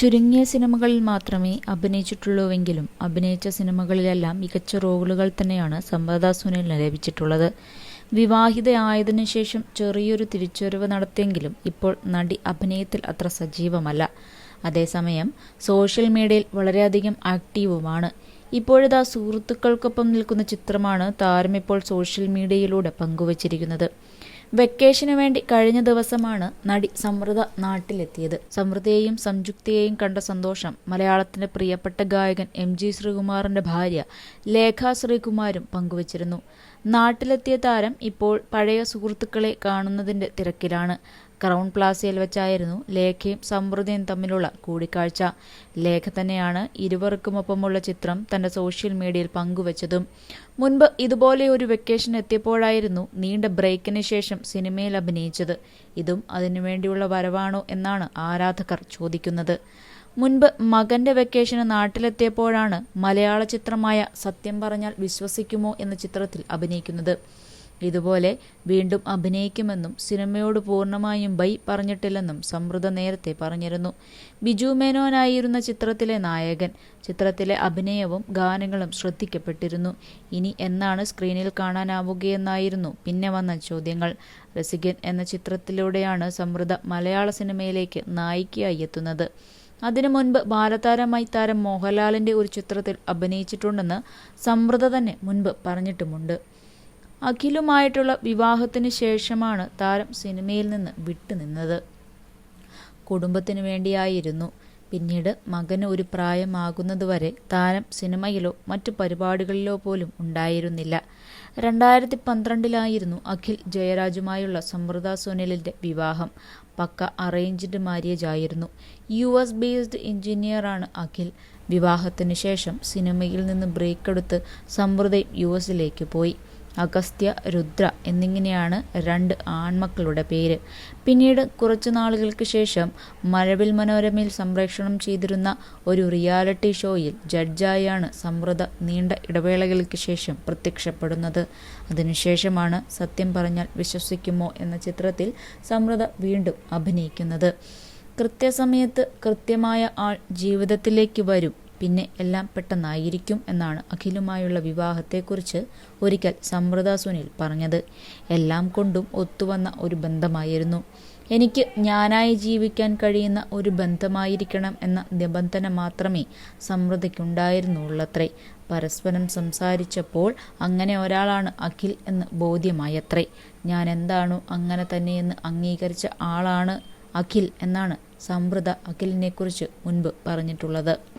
ചുരുങ്ങിയ സിനിമകളിൽ മാത്രമേ അഭിനയിച്ചിട്ടുള്ളൂവെങ്കിലും അഭിനയിച്ച സിനിമകളിലെല്ലാം മികച്ച റോളുകൾ തന്നെയാണ് സമ്പദാ സുനിലിന് ലഭിച്ചിട്ടുള്ളത്. വിവാഹിതയായതിനു ശേഷം ചെറിയൊരു തിരിച്ചുവരവ് നടത്തിയെങ്കിലും ഇപ്പോൾ നടി അഭിനയത്തിൽ അത്ര സജീവമല്ല. അതേസമയം സോഷ്യൽ മീഡിയയിൽ വളരെയധികം ആക്റ്റീവുമാണ്. ഇപ്പോഴിതാ സുഹൃത്തുക്കൾക്കൊപ്പം നിൽക്കുന്ന ചിത്രമാണ് താരം ഇപ്പോൾ സോഷ്യൽ മീഡിയയിലൂടെ പങ്കുവച്ചിരിക്കുന്നത്. വെക്കേഷന് വേണ്ടി കഴിഞ്ഞ ദിവസമാണ് നടി സമൃദ്ധ നാട്ടിലെത്തിയത്. സമൃദ്ധയെയും സംയുക്തിയെയും കണ്ട സന്തോഷം മലയാളത്തിന്റെ പ്രിയപ്പെട്ട ഗായകൻ എം ജി ശ്രീകുമാറിന്റെ ഭാര്യ ലേഖ ശ്രീകുമാരും പങ്കുവച്ചിരുന്നു. നാട്ടിലെത്തിയ താരം ഇപ്പോൾ പഴയ സുഹൃത്തുക്കളെ കാണുന്നതിന്റെ തിരക്കിലാണ്. ക്രൗൺ പ്ലാസയിൽ വെച്ചായിരുന്നു ലേഖയും സമൃദ്ധിയും തമ്മിലുള്ള കൂടിക്കാഴ്ച. ലേഖ തന്നെയാണ് ഇരുവർക്കുമൊപ്പമുള്ള ചിത്രം തന്റെ സോഷ്യൽ മീഡിയയിൽ പങ്കുവച്ചതും. മുൻപ് ഇതുപോലെ ഒരു വെക്കേഷൻ എത്തിയപ്പോഴായിരുന്നു നീണ്ട ബ്രേക്കിന് ശേഷം സിനിമയിൽ അഭിനയിച്ചത്. ഇതും അതിനുവേണ്ടിയുള്ള വരവാണോ എന്നാണ് ആരാധകർ ചോദിക്കുന്നത്. മുൻപ് മകന്റെ വെക്കേഷന് നാട്ടിലെത്തിയപ്പോഴാണ് മലയാള ചിത്രമായ സത്യം പറഞ്ഞാൽ വിശ്വസിക്കുമോ എന്ന ചിത്രത്തിൽ അഭിനയിക്കുന്നത്. ഇതുപോലെ വീണ്ടും അഭിനയിക്കുമെന്നും സിനിമയോട് പൂർണമായും ബൈ പറഞ്ഞിട്ടില്ലെന്നും സമൃദ്ധ നേരത്തെ പറഞ്ഞിരുന്നു. ബിജു മേനോനായിരുന്ന ചിത്രത്തിലെ നായകൻ ചിത്രത്തിലെ അഭിനയവും ഗാനങ്ങളും ശ്രദ്ധിക്കപ്പെട്ടിരുന്നു. ഇനി എന്നാണ് സ്ക്രീനിൽ കാണാനാവുകയെന്നായിരുന്നു പിന്നെ വന്ന ചോദ്യങ്ങൾ. രസികൻ എന്ന ചിത്രത്തിലൂടെയാണ് സമൃദ്ധ മലയാള സിനിമയിലേക്ക് നായികയായി എത്തുന്നത്. അതിനു മുൻപ് ബാലതാരമായി താരം മോഹൻലാലിന്റെ ഒരു ചിത്രത്തിൽ അഭിനയിച്ചിട്ടുണ്ടെന്ന് സമൃദ്ധ തന്നെ മുൻപ് പറഞ്ഞിട്ടുമുണ്ട്. അഖിലുമായിട്ടുള്ള വിവാഹത്തിന് ശേഷമാണ് താരം സിനിമയിൽ നിന്ന് വിട്ടുനിന്നത് കുടുംബത്തിനു വേണ്ടിയായിരുന്നു. പിന്നീട് മകന് ഒരു പ്രായമാകുന്നതുവരെ താരം സിനിമയിലോ മറ്റു പരിപാടികളിലോ പോലും ഉണ്ടായിരുന്നില്ല. രണ്ടായിരത്തി പന്ത്രണ്ടിലായിരുന്നു അഖിൽ ജയരാജുമായുള്ള സമൃദ്ധ സുനിലിന്റെ വിവാഹം. പക്ക അറേഞ്ച്ഡ് മാര്യേജ് ആയിരുന്നു. യു എസ് ബേസ്ഡ് എഞ്ചിനീയറാണ് അഖിൽ. വിവാഹത്തിന് ശേഷം സിനിമയിൽ നിന്ന് ബ്രേക്ക് എടുത്ത് സമൃദ്ധയും യു എസിലേക്ക് പോയി. അഗസ്ത്യ രുദ്ര എന്നിങ്ങനെയാണ് രണ്ട് ആൺമക്കളുടെ പേര്. പിന്നീട് കുറച്ചു നാളുകൾക്ക് ശേഷം മഴവിൽ മനോരമയിൽ സംപ്രേഷണം ചെയ്തിരുന്ന ഒരു റിയാലിറ്റി ഷോയിൽ ജഡ്ജായാണ് സമൃദ്ധ നീണ്ട ഇടവേളകൾക്ക് ശേഷം പ്രത്യക്ഷപ്പെടുന്നത്. അതിനുശേഷമാണ് സത്യം പറഞ്ഞാൽ വിശ്വസിക്കുമോ എന്ന ചിത്രത്തിൽ സമൃദ്ധ വീണ്ടും അഭിനയിക്കുന്നത്. കൃത്യസമയത്ത് കൃത്യമായ ആൾ ജീവിതത്തിലേക്ക് വരും. പിന്നെ എല്ലാം പെട്ടെന്നായിരിക്കും എന്നാണ് അഖിലുമായുള്ള വിവാഹത്തെക്കുറിച്ച് ഒരിക്കൽ സമൃത സുനിൽ പറഞ്ഞത്. എല്ലാം കൊണ്ടും ഒത്തുവന്ന ഒരു ബന്ധമായിരുന്നു. എനിക്ക് ഞാനായി ജീവിക്കാൻ കഴിയുന്ന ഒരു ബന്ധമായിരിക്കണം എന്ന നിബന്ധന മാത്രമേ സമൃദ്ധയ്ക്കുണ്ടായിരുന്നുള്ളത്രേ പരസ്പരം സംസാരിച്ചപ്പോൾ അങ്ങനെ ഒരാളാണ് അഖിൽ എന്ന് ബോധ്യമായത്രേ. ഞാൻ എന്താണോ അങ്ങനെ തന്നെയെന്ന് അംഗീകരിച്ച ആളാണ് അഖിൽ എന്നാണ് സമൃദ്ധ അഖിലിനെക്കുറിച്ച് മുൻപ് പറഞ്ഞിട്ടുള്ളത്.